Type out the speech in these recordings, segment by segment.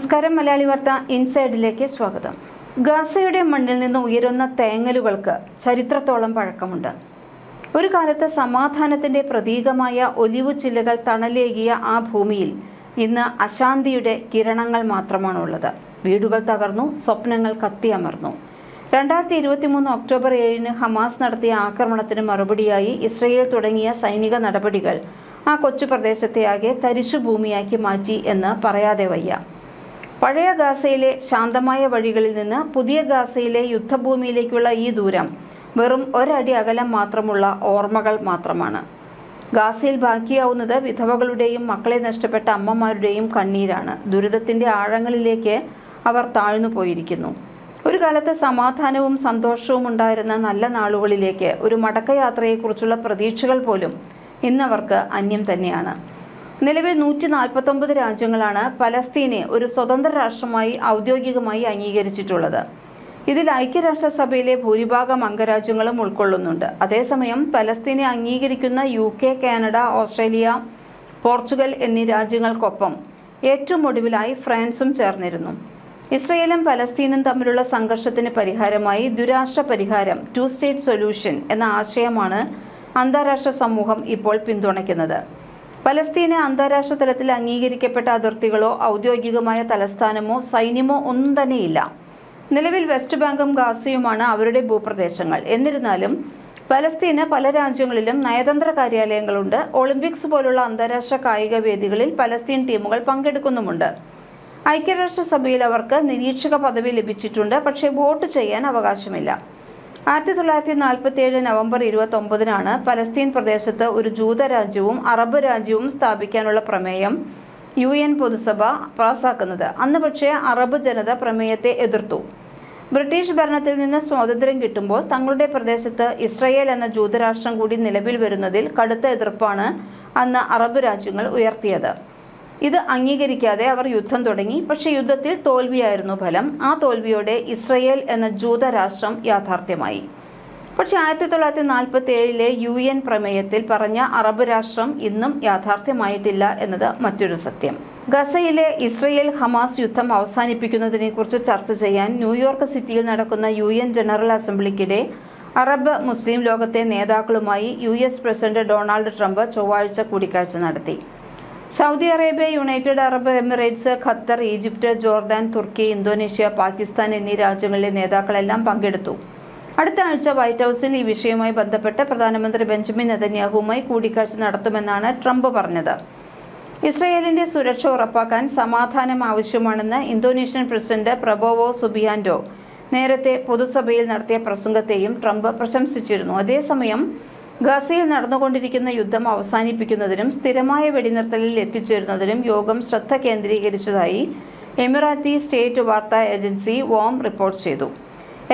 നമസ്കാരം മലയാളി വാർത്ത ഇൻസൈഡിലേക്ക് സ്വാഗതം. ഗാസയുടെ മണ്ണിൽ നിന്ന് ഉയരുന്ന തേങ്ങലുകൾക്ക് ചരിത്രത്തോളം പഴക്കമുണ്ട്. ഒരു കാലത്ത് സമാധാനത്തിന്റെ പ്രതീകമായ ഒലിവു ചില്ലകൾ തണലേകിയ ആ ഭൂമിയിൽ ഇന്ന് അശാന്തിയുടെ കിരണങ്ങൾ മാത്രമാണ് ഉള്ളത് വീടുകൾ തകർന്നു സ്വപ്നങ്ങൾ കത്തിയമർന്നു. രണ്ടായിരത്തി ഇരുപത്തിമൂന്ന് ഒക്ടോബർ ഏഴിന് ഹമാസ് നടത്തിയ ആക്രമണത്തിന് മറുപടിയായി ഇസ്രയേൽ തുടങ്ങിയ സൈനിക നടപടികൾ ആ കൊച്ചു പ്രദേശത്തെ ആകെ തരിശു ഭൂമിയാക്കി മാറ്റി എന്ന് പറയാതെ വയ്യ. പഴയ ഗാസയിലെ ശാന്തമായ വഴികളിൽ നിന്ന് പുതിയ ഗാസയിലെ യുദ്ധഭൂമിയിലേക്കുള്ള ഈ ദൂരം വെറും ഒരടി അകലം മാത്രമുള്ള ഓർമ്മകൾ മാത്രമാണ്. ഗാസയിൽ ബാക്കിയാവുന്നത് വിധവകളുടെയും മക്കളെ നഷ്ടപ്പെട്ട അമ്മമാരുടെയും കണ്ണീരാണ്. ദുരിതത്തിന്റെ ആഴങ്ങളിലേക്ക് അവർ താഴ്ന്നു പോയിരിക്കുന്നു. ഒരു കാലത്ത് സമാധാനവും സന്തോഷവും ഉണ്ടായിരുന്ന നല്ല നാളുകളിലേക്ക് ഒരു മടക്കയാത്രയെക്കുറിച്ചുള്ള പ്രതീക്ഷകൾ പോലും ഇന്നവർക്ക് അന്യം തന്നെയാണ്. നിലവിൽ നൂറ്റി നാൽപ്പത്തൊമ്പത് രാജ്യങ്ങളാണ് പലസ്തീനെ ഒരു സ്വതന്ത്ര രാഷ്ട്രമായി ഔദ്യോഗികമായി അംഗീകരിച്ചിട്ടുള്ളത്. ഇതിൽ ഐക്യരാഷ്ട്രസഭയിലെ ഭൂരിഭാഗം അംഗരാജ്യങ്ങളും ഉൾക്കൊള്ളുന്നുണ്ട്. അതേസമയം പലസ്തീനെ അംഗീകരിക്കുന്ന U K Canada Australia Portugal എന്നീ രാജ്യങ്ങൾക്കൊപ്പം ഏറ്റവും ഒടുവിലായി ഫ്രാൻസും ചേർന്നിരുന്നു. ഇസ്രയേലും പലസ്തീനും തമ്മിലുള്ള സംഘർഷത്തിന് പരിഹാരമായി ദുരാഷ്ട്ര പരിഹാരം ടു സ്റ്റേറ്റ് സൊല്യൂഷൻ എന്ന ആശയമാണ് അന്താരാഷ്ട്ര സമൂഹം ഇപ്പോൾ പിന്തുണയ്ക്കുന്നത്. പലസ്തീന് അന്താരാഷ്ട്ര തലത്തിൽ അംഗീകരിക്കപ്പെട്ട അതിർത്തികളോ ഔദ്യോഗികമായ തലസ്ഥാനമോ സൈന്യമോ ഒന്നും തന്നെയില്ല. നിലവിൽ വെസ്റ്റ് ബാങ്കും ഗാസയുമാണ് അവരുടെ ഭൂപ്രദേശങ്ങൾ. എന്നിരുന്നാലും പലസ്തീന് പല രാജ്യങ്ങളിലും നയതന്ത്ര കാര്യാലയങ്ങളുണ്ട്. ഒളിമ്പിക്സ് പോലുള്ള അന്താരാഷ്ട്ര കായിക വേദികളിൽ പലസ്തീൻ ടീമുകൾ പങ്കെടുക്കുന്നുമുണ്ട്. ഐക്യരാഷ്ട്രസഭയിൽ അവർക്ക് നിരീക്ഷക പദവി ലഭിച്ചിട്ടുണ്ട്. പക്ഷേ വോട്ട് ചെയ്യാൻ അവകാശമില്ല. ആയിരത്തി തൊള്ളായിരത്തി നാൽപ്പത്തി ഏഴ് നവംബർ ഇരുപത്തി ഒമ്പതിനാണ് പലസ്തീൻ പ്രദേശത്ത് ഒരു ജൂത രാജ്യവും അറബ് രാജ്യവും സ്ഥാപിക്കാനുള്ള പ്രമേയം യു എൻ പൊതുസഭ പാസാക്കുന്നത്. അന്ന് പക്ഷേ അറബ് ജനത പ്രമേയത്തെ എതിർത്തു. ബ്രിട്ടീഷ് ഭരണത്തിൽ നിന്ന് സ്വാതന്ത്ര്യം കിട്ടുമ്പോൾ തങ്ങളുടെ പ്രദേശത്ത് ഇസ്രയേൽ എന്ന ജൂതരാഷ്ട്രം കൂടി നിലവിൽ വരുന്നതിൽ കടുത്ത എതിർപ്പാണ് അന്ന് അറബ് രാജ്യങ്ങൾ ഉയർത്തിയത്. ഇത് അംഗീകരിക്കാതെ അവർ യുദ്ധം തുടങ്ങി. പക്ഷേ യുദ്ധത്തിൽ തോൽവിയായിരുന്നു ഫലം. ആ തോൽവിയോടെ ഇസ്രയേൽ എന്ന ജൂത രാഷ്ട്രം യാഥാർത്ഥ്യമായി. പക്ഷെ ആയിരത്തി തൊള്ളായിരത്തി നാൽപ്പത്തി ഏഴിലെ യു എൻ പ്രമേയത്തിൽ പറഞ്ഞ അറബ് രാഷ്ട്രം ഇന്നും യാഥാർത്ഥ്യമായിട്ടില്ല എന്നത് മറ്റൊരു സത്യം. ഗസയിലെ ഇസ്രയേൽ ഹമാസ് യുദ്ധം അവസാനിപ്പിക്കുന്നതിനെക്കുറിച്ച് ചർച്ച ചെയ്യാൻ ന്യൂയോർക്ക് സിറ്റിയിൽ നടക്കുന്ന യു എൻ ജനറൽ അസംബ്ലിക്കിടെ അറബ് മുസ്ലിം ലോകത്തെ നേതാക്കളുമായി U S president Donald Trump ചൊവ്വാഴ്ച കൂടിക്കാഴ്ച നടത്തി. Saudi Arabia United Arab Emirates Qatar Egypt Jordan തുർക്കി ഇന്തോനേഷ്യ പാകിസ്ഥാൻ എന്നീ രാജ്യങ്ങളിലെ നേതാക്കളെല്ലാം പങ്കെടുത്തു. അടുത്ത ആഴ്ച വൈറ്റ് ഹൌസിൽ ഈ വിഷയവുമായി ബന്ധപ്പെട്ട് പ്രധാനമന്ത്രി ബെഞ്ചമിൻ നെതന്യാഹുവുമായി കൂടിക്കാഴ്ച നടത്തുമെന്നാണ് ട്രംപ് പറഞ്ഞത്. ഇസ്രയേലിന്റെ സുരക്ഷ ഉറപ്പാക്കാൻ സമാധാനം ആവശ്യമാണെന്ന് ഇന്തോനേഷ്യൻ പ്രസിഡന്റ് പ്രബോവോ സുബിയാൻഡോ നേരത്തെ പൊതുസഭയിൽ നടത്തിയ പ്രസംഗത്തെയും ട്രംപ് പ്രശംസിച്ചിരുന്നു. അതേസമയം ഗസയിൽ നടന്നുകൊണ്ടിരിക്കുന്ന യുദ്ധം അവസാനിപ്പിക്കുന്നതിനും സ്ഥിരമായ വെടിനിർത്തലിൽ എത്തിച്ചേരുന്നതിനും യോഗം ശ്രദ്ധ കേന്ദ്രീകരിച്ചതായി എമിറാത്തി സ്റ്റേറ്റ് വാർത്താ ഏജൻസി വോം റിപ്പോർട്ട് ചെയ്തു.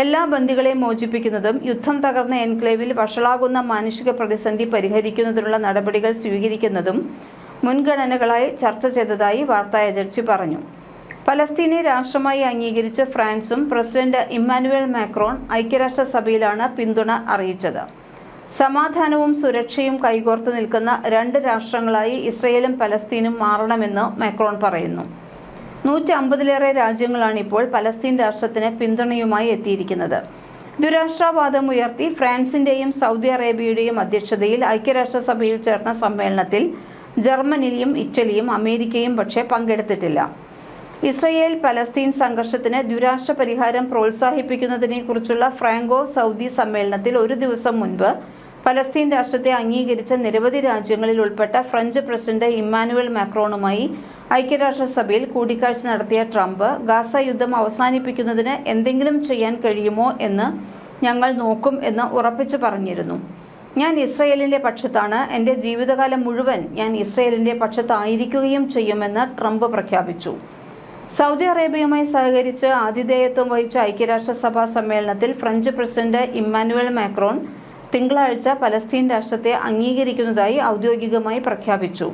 എല്ലാ ബന്ദികളെയും മോചിപ്പിക്കുന്നതും യുദ്ധം തകർന്ന എൻക്ലേവിൽ വഷളാകുന്ന മാനുഷിക പ്രതിസന്ധി പരിഹരിക്കുന്നതിനുള്ള നടപടികൾ സ്വീകരിക്കുന്നതും മുൻഗണനകളായി ചർച്ച ചെയ്തതായി വാർത്താ ഏജൻസി പറഞ്ഞു. പലസ്തീനെ രാഷ്ട്രമായി അംഗീകരിച്ച് ഫ്രാൻസും പ്രസിഡന്റ് ഇമ്മാനുവൽ മാക്രോൺ ഐക്യരാഷ്ട്രസഭയിലാണ് പിന്തുണ അറിയിച്ചത്. സമാധാനവും സുരക്ഷയും കൈകോർത്ത് നിൽക്കുന്ന രണ്ട് രാഷ്ട്രങ്ങളായി ഇസ്രയേലും പലസ്തീനും മാറണമെന്ന് മാക്രോൺ പറയുന്നു. നൂറ്റി അമ്പതിലേറെ രാജ്യങ്ങളാണ് ഇപ്പോൾ പലസ്തീൻ രാഷ്ട്രത്തിന് പിന്തുണയുമായി എത്തിയിരിക്കുന്നത്. ദുരാഷ്ട്രവാദം ഉയർത്തി ഫ്രാൻസിന്റെയും സൗദി അറേബ്യയുടെയും അധ്യക്ഷതയിൽ ഐക്യരാഷ്ട്രസഭയിൽ ചേർന്ന സമ്മേളനത്തിൽ ജർമ്മനിയും ഇറ്റലിയും അമേരിക്കയും പക്ഷേ പങ്കെടുത്തിട്ടില്ല. ഇസ്രയേൽ പലസ്തീൻ സംഘർഷത്തിന് ദുരാഷ്ട്ര പരിഹാരം പ്രോത്സാഹിപ്പിക്കുന്നതിനെക്കുറിച്ചുള്ള ഫ്രാങ്കോ സൗദി സമ്മേളനത്തിൽ ഒരു ദിവസം മുൻപ് പലസ്തീൻ രാഷ്ട്രത്തെ അംഗീകരിച്ച നിരവധി രാജ്യങ്ങളിൽ ഉൾപ്പെട്ട ഫ്രഞ്ച് പ്രസിഡന്റ് ഇമ്മാനുവൽ മാക്രോണുമായി ഐക്യരാഷ്ട്രസഭയിൽ കൂടിക്കാഴ്ച നടത്തിയ ട്രംപ് ഗാസ യുദ്ധം അവസാനിപ്പിക്കുന്നതിന് എന്തെങ്കിലും ചെയ്യാൻ കഴിയുമോ എന്ന് ഞങ്ങൾ നോക്കും എന്ന് ഉറപ്പിച്ചു പറഞ്ഞിരുന്നു. ഞാൻ ഇസ്രയേലിന്റെ പക്ഷത്താണ്. എന്റെ ജീവിതകാലം മുഴുവൻ ഞാൻ ഇസ്രയേലിന്റെ പക്ഷത്തായിരിക്കുകയും ചെയ്യുമെന്ന് ട്രംപ് പ്രഖ്യാപിച്ചു. സൗദി അറേബ്യയുമായി സഹകരിച്ച് ആതിഥേയത്വം വഹിച്ച ഐക്യരാഷ്ട്രസഭാ സമ്മേളനത്തിൽ ഫ്രഞ്ച് പ്രസിഡന്റ് ഇമ്മാനുവൽ മാക്രോൺ തിങ്കളാഴ്ച പലസ്തീൻ രാഷ്ട്രത്തെ അംഗീകരിക്കുന്നതായി ഔദ്യോഗികമായി പ്രഖ്യാപിച്ചു.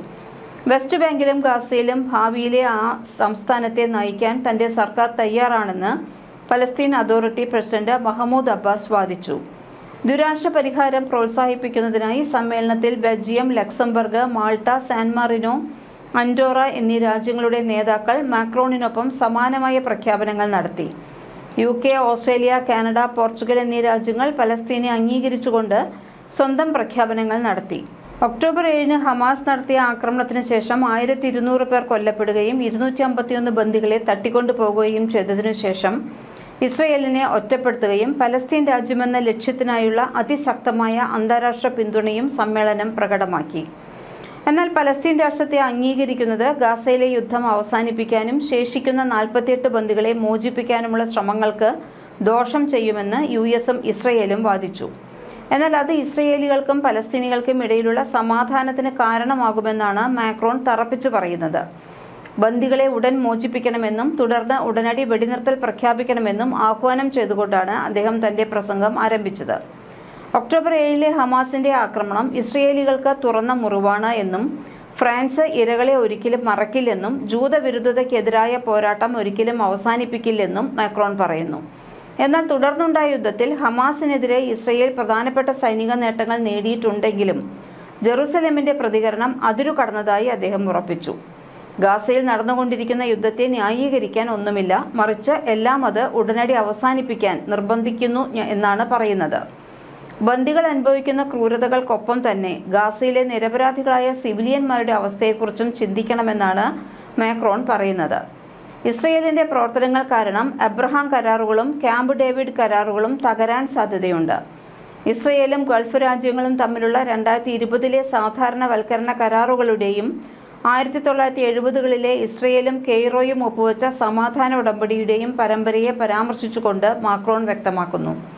വെസ്റ്റ് ബാങ്കിലും ഗാസയിലും ഭാവിയിലെ ആ സംസ്ഥാനത്തെ നയിക്കാൻ തന്റെ സർക്കാർ തയ്യാറാണെന്ന് Palestine authority president Mahmoud Abbas വാദിച്ചു. ദുരാശ പരിഹാരം പ്രോത്സാഹിപ്പിക്കുന്നതിനായി സമ്മേളനത്തിൽ Belgium Luxembourg Malta San Marino Andorra എന്നീ രാജ്യങ്ങളുടെ നേതാക്കൾ മാക്രോണിനൊപ്പം സമാനമായ പ്രഖ്യാപനങ്ങൾ നടത്തി. U K Australia Canada Portugal എന്നീ രാജ്യങ്ങൾ പലസ്തീനെ അംഗീകരിച്ചുകൊണ്ട് സ്വന്തം പ്രഖ്യാപനങ്ങൾ നടത്തി. ഒക്ടോബർ ഏഴിന് ഹമാസ് നടത്തിയ ആക്രമണത്തിന് ശേഷം ആയിരത്തി ഇരുന്നൂറ് പേർ കൊല്ലപ്പെടുകയും ഇരുന്നൂറ്റി അമ്പത്തിയൊന്ന് ബന്ദികളെ തട്ടിക്കൊണ്ടു പോകുകയും ചെയ്തതിനു ശേഷം ഇസ്രയേലിനെ ഒറ്റപ്പെടുത്തുകയും പലസ്തീൻ രാജ്യമെന്ന ലക്ഷ്യത്തിനായുള്ള അതിശക്തമായ അന്താരാഷ്ട്ര പിന്തുണയും സമ്മേളനം പ്രകടമാക്കി. എന്നാൽ പലസ്തീൻ രാഷ്ട്രത്തെ അംഗീകരിക്കുന്നത് ഗാസയിലെ യുദ്ധം അവസാനിപ്പിക്കാനും ശേഷിക്കുന്ന നാൽപ്പത്തിയെട്ട് ബന്ധുക്കളെ മോചിപ്പിക്കാനുമുള്ള ശ്രമങ്ങൾക്ക് ദോഷം ചെയ്യുമെന്ന് യു എസും ഇസ്രയേലും വാദിച്ചു. എന്നാൽ അത് ഇസ്രയേലികൾക്കും പലസ്തീനികൾക്കും ഇടയിലുള്ള സമാധാനത്തിന് കാരണമാകുമെന്നാണ് മാക്രോൺ തറപ്പിച്ചു പറയുന്നത്. ബന്ദികളെ ഉടൻ മോചിപ്പിക്കണമെന്നും തുടർന്ന് ഉടനടി വെടിനിർത്തൽ പ്രഖ്യാപിക്കണമെന്നും ആഹ്വാനം ചെയ്തുകൊണ്ടാണ് അദ്ദേഹം തന്റെ പ്രസംഗം ആരംഭിച്ചത്. ഒക്ടോബർ ഏഴിലെ ഹമാസിന്റെ ആക്രമണം ഇസ്രയേലികൾക്ക് തുറന്ന മുറിവാണ് എന്നും ഫ്രാൻസ് ഇരകളെ ഒരിക്കലും മറക്കില്ലെന്നും ജൂതവിരുദ്ധതയ്ക്കെതിരായ പോരാട്ടം ഒരിക്കലും അവസാനിപ്പിക്കില്ലെന്നും മാക്രോൺ പറയുന്നു. എന്നാൽ തുടർന്നുണ്ടായ യുദ്ധത്തിൽ ഹമാസിനെതിരെ ഇസ്രയേൽ പ്രധാനപ്പെട്ട സൈനിക നേട്ടങ്ങൾ നേടിയിട്ടുണ്ടെങ്കിലും ജെറുസലേമിന്റെ പ്രതികരണം അതിരു കടന്നതായി അദ്ദേഹം ഉറപ്പിച്ചു. ഗാസയിൽ നടന്നുകൊണ്ടിരിക്കുന്ന യുദ്ധത്തെ ന്യായീകരിക്കാൻ ഒന്നുമില്ല മറിച്ച് എല്ലാം അത് ഉടനടി അവസാനിപ്പിക്കാൻ നിർബന്ധിക്കുന്നു എന്നാണ് പറയുന്നത്. ബന്ദികൾ അനുഭവിക്കുന്ന ക്രൂരതകൾക്കൊപ്പം തന്നെ ഗാസയിലെ നിരപരാധികളായ സിവിലിയന്മാരുടെ അവസ്ഥയെക്കുറിച്ചും ചിന്തിക്കണമെന്നാണ് മാക്രോൺ പറയുന്നത്. ഇസ്രയേലിന്റെ പ്രവർത്തനങ്ങൾ കാരണം അബ്രഹാം കരാറുകളും ക്യാമ്പ് ഡേവിഡ് കരാറുകളും തകരാൻ സാധ്യതയുണ്ട്. ഇസ്രയേലും ഗൾഫ് രാജ്യങ്ങളും തമ്മിലുള്ള രണ്ടായിരത്തി ഇരുപതിലെ സാധാരണവൽക്കരണ കരാറുകളുടെയും ആയിരത്തി തൊള്ളായിരത്തി എഴുപതുകളിലെ ഇസ്രയേലും കെയ്റോയും ഒപ്പുവെച്ച സമാധാന ഉടമ്പടിയുടെയും പരമ്പരയെ പരാമർശിച്ചുകൊണ്ട് മാക്രോൺ വ്യക്തമാക്കുന്നു.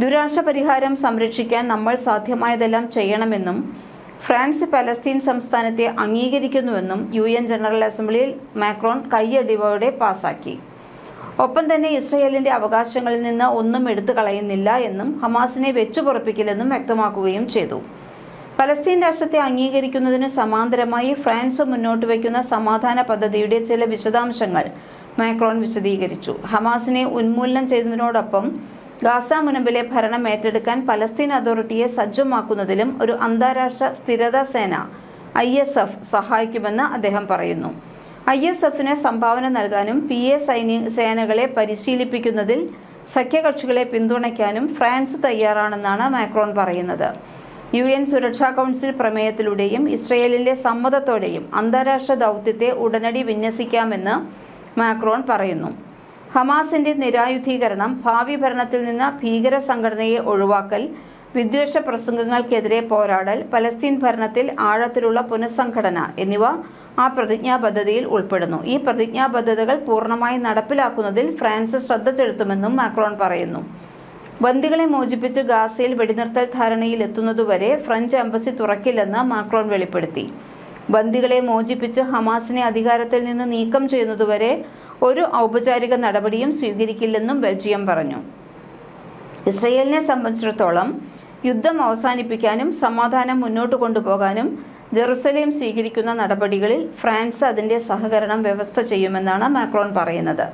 ദുരാശ പരിഹാരം സംരക്ഷിക്കാൻ നമ്മൾ സാധ്യമായതെല്ലാം ചെയ്യണമെന്നും ഫ്രാൻസ് പലസ്തീൻ സംസ്ഥാനത്തെ അംഗീകരിക്കുന്നുവെന്നും യു എൻ ജനറൽ അസംബ്ലിയിൽ മാക്രോൺ കൈയടിവോടെ പാസാക്കി. ഒപ്പം തന്നെ ഇസ്രയേലിന്റെ അവകാശങ്ങളിൽ നിന്ന് ഒന്നും എടുത്തു കളയുന്നില്ല എന്നും ഹമാസിനെ വെച്ചുപുറപ്പിക്കില്ലെന്നും വ്യക്തമാക്കുകയും ചെയ്തു. പലസ്തീൻ രാഷ്ട്രത്തെ അംഗീകരിക്കുന്നതിന് സമാന്തരമായി ഫ്രാൻസ് മുന്നോട്ട് വയ്ക്കുന്ന സമാധാന പദ്ധതിയുടെ ചില വിശദാംശങ്ങൾ മാക്രോൺ വിശദീകരിച്ചു. ഹമാസിനെ ഉന്മൂലനം ചെയ്തതിനോടൊപ്പം ഗാസ മുനമ്പിലെ ഭരണം ഏറ്റെടുക്കാൻ പലസ്തീൻ അതോറിറ്റിയെ സജ്ജമാക്കുന്നതിലും ഒരു അന്താരാഷ്ട്ര സ്ഥിരതാ സേന ഐ എസ് എഫ് സഹായിക്കുമെന്ന് അദ്ദേഹം പറയുന്നു. ഐ എസ് എഫിന് സംഭാവന നൽകാനും പി എ സൈനി സേനകളെ പരിശീലിപ്പിക്കുന്നതിൽ സഖ്യകക്ഷികളെ പിന്തുണയ്ക്കാനും ഫ്രാൻസ് തയ്യാറാണെന്നാണ് മാക്രോൺ പറയുന്നത്. യു എൻ സുരക്ഷാ കൗൺസിൽ പ്രമേയത്തിലൂടെയും ഇസ്രയേലിന്റെ സമ്മതത്തോടെയും അന്താരാഷ്ട്ര ദൗത്യത്തെ ഉടനടി വിന്യസിക്കാമെന്ന് മാക്രോൺ പറയുന്നു. ഹമാസിന്റെ നിരായുധീകരണം ഭാവി ഭരണത്തിൽ നിന്ന് ഭീകര സംഘടനയെ ഒഴിവാക്കൽ വിദ്വേഷ പ്രസംഗങ്ങൾക്കെതിരെ പോരാടൽ പലസ്തീൻ ഭരണത്തിൽ ആഴത്തിലുള്ള പുനഃസംഘടന എന്നിവ ആ പ്രതിജ്ഞാബദ്ധതയിൽ ഉൾപ്പെടുന്നു. ഈ പ്രതിജ്ഞാബദ്ധതകൾ പൂർണമായി നടപ്പിലാക്കുന്നതിൽ ഫ്രാൻസ് ശ്രദ്ധ ചെലുത്തുമെന്നും മാക്രോൺ പറയുന്നു. ബന്ദികളെ മോചിപ്പിച്ച് ഗാസയിൽ വെടിനിർത്തൽ ധാരണയിൽ എത്തുന്നതുവരെ ഫ്രഞ്ച് എംബസി തുറക്കില്ലെന്ന് മാക്രോൺ വെളിപ്പെടുത്തി. ബന്ദികളെ മോചിപ്പിച്ച് ഹമാസിനെ അധികാരത്തിൽ നിന്ന് നീക്കം ചെയ്യുന്നതുവരെ ഒരു ഔപചാരിക നടപടിയും സ്വീകരിക്കില്ലെന്നും ബെൽജിയം പറഞ്ഞു. ഇസ്രയേലിനെ സംബന്ധിച്ചിടത്തോളം യുദ്ധം അവസാനിപ്പിക്കാനും സമാധാനം മുന്നോട്ട് കൊണ്ടുപോകാനും ജെറുസലേം സ്വീകരിക്കുന്ന നടപടികളിൽ ഫ്രാൻസ് അതിന്റെ സഹകരണം വ്യവസ്ഥ ചെയ്യുമെന്നാണ് മാക്രോൺ പറയുന്നത്.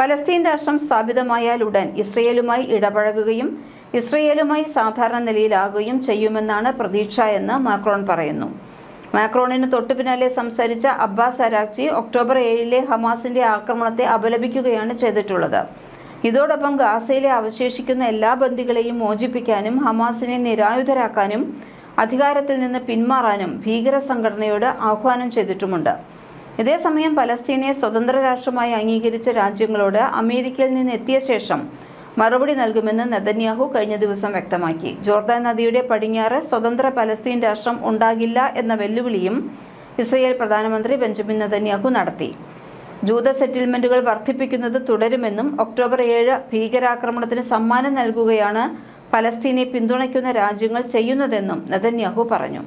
പലസ്തീൻ രാഷ്ട്രം സ്ഥാപിതമായാൽ ഉടൻ ഇസ്രയേലുമായി ഇടപഴകുകയും ഇസ്രയേലുമായി സാധാരണ നിലയിലാകുകയും ചെയ്യുമെന്നാണ് പ്രതീക്ഷ എന്ന് മാക്രോൺ പറയുന്നു. മാക്രോണിന് തൊട്ടു പിന്നാലെ സംസാരിച്ച അബ്ബാസ് അരാക്ചി ഒക്ടോബർ ഏഴിലെ ഹമാസിന്റെ ആക്രമണത്തെ അപലപിക്കുകയാണ് ചെയ്തിട്ടുള്ളത്. ഇതോടൊപ്പം ഗാസയിലെ അവശേഷിക്കുന്ന എല്ലാ ബന്ദികളെയും മോചിപ്പിക്കാനും ഹമാസിനെ നിരായുധരാക്കാനും അധികാരത്തിൽ നിന്ന് പിന്മാറാനും ഭീകര സംഘടനയോട് ആഹ്വാനം ചെയ്തിട്ടുമുണ്ട്. ഇതേസമയം പലസ്തീനെ സ്വതന്ത്ര രാഷ്ട്രമായി അംഗീകരിച്ച രാജ്യങ്ങളോട് അമേരിക്കയിൽ നിന്ന് എത്തിയ ശേഷം മറുപടി നൽകുമെന്ന് നെതന്യാഹു കഴിഞ്ഞ ദിവസം വ്യക്തമാക്കി. ജോർദാൻ നദിയുടെ പടിഞ്ഞാറ് സ്വതന്ത്ര പലസ്തീൻ രാഷ്ട്രം ഉണ്ടാകില്ല എന്ന വെല്ലുവിളിയും ഇസ്രയേൽ പ്രധാനമന്ത്രി ബെഞ്ചമിൻ നെതന്യാഹു നടത്തി. ജൂത സെറ്റിൽമെന്റുകൾ വർദ്ധിപ്പിക്കുന്നത് തുടരുമെന്നും ഒക്ടോബർ ഏഴ് ഭീകരാക്രമണത്തിന് സമ്മാനം നൽകുകയാണ് പലസ്തീനെ പിന്തുണയ്ക്കുന്ന രാജ്യങ്ങൾ ചെയ്യുന്നതെന്നും നെതന്യാഹു പറഞ്ഞു.